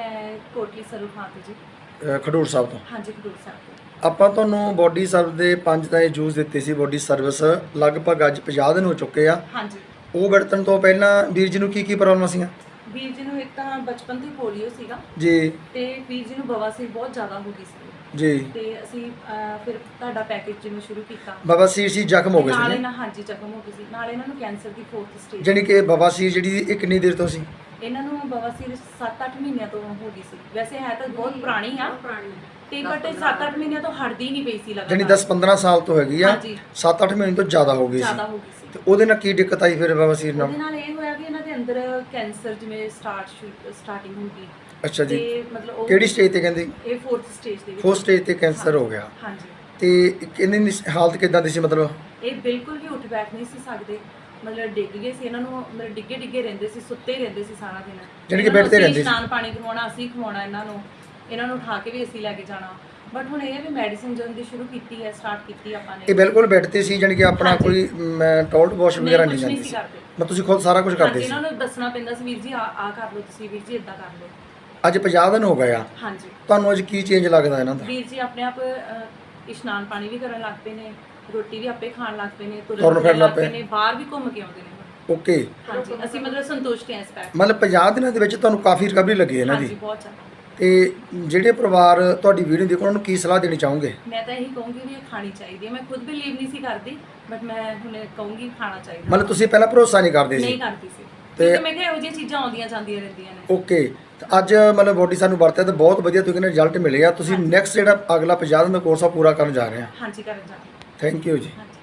ਮੈਂ ਕੋਟਲੀ ਜੀ। ਖਡੂਰ ਸਾਹਿਬ ਤੋਂ। ਹਾਂਜੀ ਖਡੂਰ ਸਾਹਿਬ ਤੋਂ। ਆਪਾਂ ਤੁਹਾਨੂੰ ਬੋਡੀ ਸਰਵਿਸ ਦੇ ਪੰਜ ਤਾਂ ਇਹ ਜੂਸ ਦਿੱਤੇ ਸੀ ਬੋਡੀ ਸਰਵਿਸ ਲਗਭਗ ਅੱਜ 50 ਦਿਨ ਹੋ ਚੁੱਕੇ ਆ। ਹਾਂਜੀ। ਉਹ ਵਰਤਣ ਤੋਂ ਪਹਿਲਾਂ ਵੀਰ ਜੀ ਨੂੰ ਕੀ ਕੀ ਪ੍ਰੋਬਲਮ ਸੀਆਂ ਵੀਰ ਜੀ ਨੂੰ ਇੱਕ ਤਾਂ ਬਚਪਨ ਤੋਂ ਹੀ ਪੋਲੀਓ ਸੀਗਾ। ਜੀ। ਤੇ ਵੀਰ ਜੀ ਨੂੰ ਬਵਾਸੀਰ ਬਹੁਤ ਜ਼ਿਆਦਾ ਹੋ ਗਈ ਸੀ। ਜੀ। ਤੇ ਅਸੀਂ ਅਹ, ਫਿਰ ਤੁਹਾਡਾ ਪੈਕੇਜ ਜਿਵੇਂ ਸ਼ੁਰੂ ਕੀਤਾ। ਬਵਾਸੀਰ ਸੀ ਜ਼ਖਮ ਹੋ ਗਏ ਨਾਲ ਸੀ ਇਹਨਾਂ ਹਾਂਜੀ ਜ਼ਖਮ ਹੋ ਗਈ ਸੀ। ਨਾਲ ਇਹਨਾਂ ਨੂੰ ਕੈਂਸਰ ਦੀ 4th ਸਟੇਜ ਜਾਣੀ ਕਿ ਬਵਾਸੀਰ ਜਿਹੜੀ ਇਹ ਕਿੰਨੀ ਦੇਰ ਤੋਂ ਸੀ? ਇਹਨਾਂ ਨੂੰ ਬਵਾਸੀਰ 7-8 ਮਹੀਨਿਆਂ ਤੋਂ ਹੋ ਗਈ ਸੀ। ਵੈਸੇ ਹੈ ਤਾਂ ਬਹੁਤ ਪੁਰਾਣੀ ਆ ਤੇ ਬਟ 7-8 ਮਹੀਨਿਆਂ ਤੋਂ ਹਟਦੀ ਨਹੀਂ ਪਈ ਸੀ ਜਾਣੀ ਲਗਾਤਾਰ। 10-15 ਸਾਲ ਤੋਂ ਹੈਗੀ ਆ ਹਾਂਜੀ। 7-8 ਮਹੀਨੇ ਤੋਂ ਜ਼ਿਆਦਾ ਹੋ ਗਈ ਜ਼ਿਆਦਾ ਸੀ ਹੋ ਗਈ ਸੀ। ਤੇ ਉਹਦੇ ਨਾਲ ਕੀ ਦਿੱਕਤ ਆਈ ਫਿਰ ਬਵਾਸੀਰ ਨਾਲ? ਉਹਦੇ ਨਾਲ ਇਹ ਹੋਇਆ ਵੀ ਇਹਨਾਂ ਦੇ ਅੰਦਰ ਕੈਂਸਰ ਜਿਵੇਂ ਸਟਾਰਟ ਸਟਾਰਟਿੰਗ ਹੋ ਗਈ ਅੱਛਾ ਜੀ। ਤੇ ਮਤਲਬ ਉਹ ਕਿਹੜੀ ਸਟੇਜ ਤੇ ਕਹਿੰਦੇ? ਇਹ 4th ਸਟੇਜ ਦੇ ਵਿੱਚ। ਫੋਰਥ ਸਟੇਜ ਤੇ ਕੈਂਸਰ ਹੋ ਗਿਆ। ਹਾਂਜੀ। ਤੇ ਇਹਨਾਂ ਦੀ ਹਾਲਤ ਕਿਦਾਂ ਦੀ ਸੀ ਮਤਲਬ? ਇਹ ਬਿਲਕੁਲ ਵੀ ਉੱਠ ਬੈਠ ਨਹੀਂ ਸੀ ਸਕਦੇ। ਮਤਲਬ ਡਿੱਗ ਗਏ ਸੀ ਇਹਨਾਂ ਨੂੰ ਮਤਲਬ ਡਿੱਗੇ ਡਿੱਗੇ ਰਹਿੰਦੇ ਸੀ ਸੁੱਤੇ ਹੀ ਰਹਿੰਦੇ ਸੀ ਸਾਰਾ ਦਿਨ। ਜਾਣੀ ਕਿ ਤੇ ਰਹਿੰਦੇ ਸੀ। ਇਸ਼ਨਾਨ ਪਾਣੀ ਕਰਵਾਉਣਾ ਅਸੀਂ ਖਵਾਉਣਾ ਇਹਨਾਂ ਨੂੰ। ਇਹਨਾਂ ਨੂੰ ਉਠਾ ਕੇ ਵੀ ਅਸੀਂ ਲੈ ਕੇ ਜਾਣਾ। ਬਟ ਹੁਣ ਇਹ ਹੈ ਵੀ ਮੈਡੀਸਿਨ ਜਦੋਂ ਦੀ ਸ਼ੁਰੂ ਕੀਤੀ ਹੈ ਸਟਾਰਟ ਕੀਤੀ ਆਪਾਂ ਨੇ। ਇਹ ਬਿਲਕੁਲ ਬੈੱਡ ਤੇ ਸੀ ਜਾਣੀ ਕਿ ਆਪਣਾ। ਕੋਈ ਮੈਂ ਟੋਲਟ ਵਾਸ਼ ਵਗੈਰਾ ਨਹੀਂ ਜਾਂਦੀ ਸੀ ਮੈਂ ਤੁਸੀਂ ਖੁਦ ਸਾਰਾ ਕੁਝ ਕਰਦੇ ਸੀ। ਇਹਨਾਂ ਨੂੰ ਦੱਸਣਾ ਪੈਂਦਾ ਸੀ ਵੀਰ ਜੀ ਆ ਆ ਕਰ ਲਓ ਤੁਸੀਂ ਵੀਰ ਜੀ ਇਦਾਂ ਕਰ ਲਓ। ਅੱਜ 50 ਦਿਨ ਹੋ ਗਏ ਆ। ਹਾਂਜੀ। ਤੁਹਾਨੂੰ ਅੱਜ ਕੀ ਚੇਂਜ ਲੱਗਦਾ ਇਹਨਾਂ ਦਾ? ਵੀਰ ਜੀ ਆਪਣੇ ਆਪ ਇਸ਼ਨਾਨ ਪਾਣੀ ਵੀ ਕਰਨ ਲੱਗ ਪਏ ਨੇ ਰੋਟੀ ਵੀ ਆਪੇ ਖਾਣ ਲੱਗ ਪਏ ਨੇ ਤੁਰਨ ਫਿਰਨ ਲੱਗ ਪਏ। ਨੇ ਬਾਹਰ ਵੀ ਘੁੰਮ ਕੇ ਆਉਂਦੇ ਨੇ। ਓਕੇ। ਹਾਂਜੀ ਅਸੀਂ ਮਤਲਬ ਸੰਤੁਸ਼ਟ ਹਾਂ ਇਸ ਪੈਕ ਮਤਲਬ 50 ਦਿਨਾਂ ਦੇ ਵਿੱਚ ਤੁਹਾਨੂੰ ਕਾਫੀ ਰਿਕਵਰੀ ਲੱਗੀ ਹੈ ਇਹਨਾਂ ਹਾਂਜੀ ਦੀ ਬਹੁਤ ਜ਼ਿਆਦਾ। ਤੇ ਜਿਹੜੇ ਪਰਿਵਾਰ ਤੁਹਾਡੀ ਵੀਡੀਓ ਦੇਖੋ ਉਹਨਾਂ ਨੂੰ ਕੀ ਸਲਾਹ ਦੇਣੀ ਚਾਹੋਗੇ? ਮੈਂ ਤਾਂ ਇਹੀ ਕਹੂੰਗੀ ਵੀ ਇਹ ਖਾਣੀ ਚਾਹੀਦੀ ਹੈ। ਮੈਂ ਖੁਦ ਬਿਲੀਵ ਨਹੀਂ ਸੀ ਕਰਦੀ ਬਟ ਮੈਂ ਹੁਣ ਕਹੂੰਗੀ ਖਾਣਾ ਚਾਹੀਦਾ। ਮਤਲਬ ਤੁਸੀਂ ਪਹਿਲਾਂ ਭਰੋਸਾ ਨਹੀਂ ਕਰਦੇ ਨਹੀਂ ਸੀ ਕਰਦੀ ਸੀ। ਤੇ- ਮੈਂ ਕਿਹਾ ਇਹੋ ਜਿਹੀਆਂ ਚੀਜ਼ਾਂ ਆਉਂਦੀਆਂ ਜਾਂਦੀਆਂ ਰਹਿੰਦੀਆਂ ਨੇ। ਓਕੇ ਅੱਜ ਮਤਲਬ ਬੋਡੀ ਸਾਨੂੰ ਵਰਤਿਆ ਤੇ ਬਹੁਤ ਵਧੀਆ ਤੁਸੀਂ ਕਹਿੰਦੇ ਰਿਜ਼ਲਟ ਮਿਲੇ ਆ। ਤੁਸੀਂ ਨੈਕਸਟ ਜਿਹੜਾ ਅਗਲਾ 50 ਦਿਨ ਦਾ ਕੋਰਸ ਆ ਪੂਰਾ ਕਰਨ ਜਾ ਰਹੇ ਆ। ਹਾਂਜੀ ਕਰਨ ਜਾਂਦੀ ਥੈਂਕ ਯੂ ਜੀ।